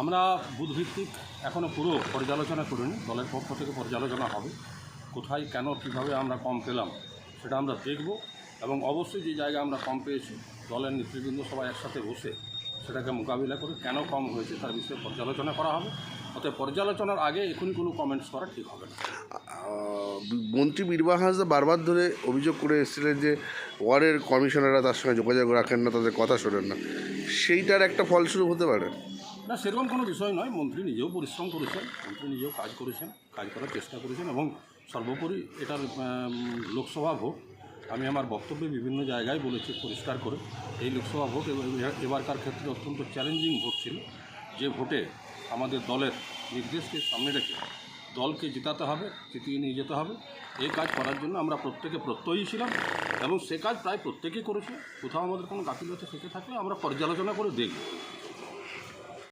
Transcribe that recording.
আমরা বুধভিত্তিক এখনও পুরো পর্যালোচনা করিনি, দলের পক্ষ থেকে পর্যালোচনা হবে, কোথায়, কেন, কীভাবে আমরা কম পেলাম সেটা আমরা দেখব এবং অবশ্যই যে জায়গায় আমরা কম পেয়েছি, দলের নেতৃবৃন্দ সবাই একসাথে বসে সেটাকে মোকাবিলা করে কেন কম হয়েছে তার বিষয়ে পর্যালোচনা করা হবে। অতএব পর্যালোচনার আগে এখনই কোনো কমেন্টস করা ঠিক হবে না। মন্ত্রী হাসদা বারবার ধরে অভিযোগ করে এসেছিলেন যে ওয়ার্ডের কমিশনাররা তার সঙ্গে যোগাযোগ রাখেন না, তাদের কথা শোনেন না। সেইটার একটা ফলস্বরূপ হতে পারে। না, সেরকম কোনো বিষয় নয়। মন্ত্রী নিজেও পরিশ্রম করেছেন, মন্ত্রী নিজেও কাজ করেছেন, কাজ করার চেষ্টা করেছেন এবং সর্বোপরি এটার লোকসভা ভোট, আমি আমার বক্তব্যে বিভিন্ন জায়গায় বলেছি পরিষ্কার করে, এই লোকসভা ভোট এবার- এবারকার ক্ষেত্রে অত্যন্ত চ্যালেঞ্জিং ভোট ছিল। যে ভোটে আমাদের দলের নির্দেশকে সামনে রেখে দলকে জেতাতে হবে, জিতিয়ে নিয়ে যেতে হবে এই কাজ করার জন্য আমরা প্রত্যেকে প্রত্যয়ী ছিলাম এবং সে কাজ প্রায় প্রত্যেকেই করেছে। কোথাও আমাদের কোনো গাফিলতি থেকে থাকলে আমরা পর্যালোচনা করে দেখব।